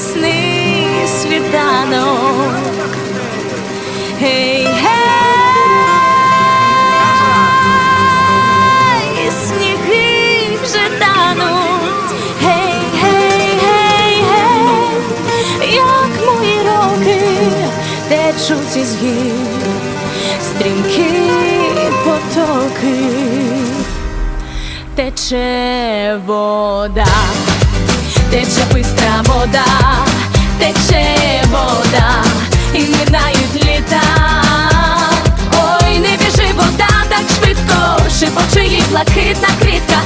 ясний світанок. Гей, гей, сніги вже тануть, гей, гей, гей, гей, як мої роки течуть із гір, стрімкі потоки. Тече вода тече бистра вода, тече вода, і минають літа. Ой, не біжи вода так швидко, шипочи їй блакитна квітка.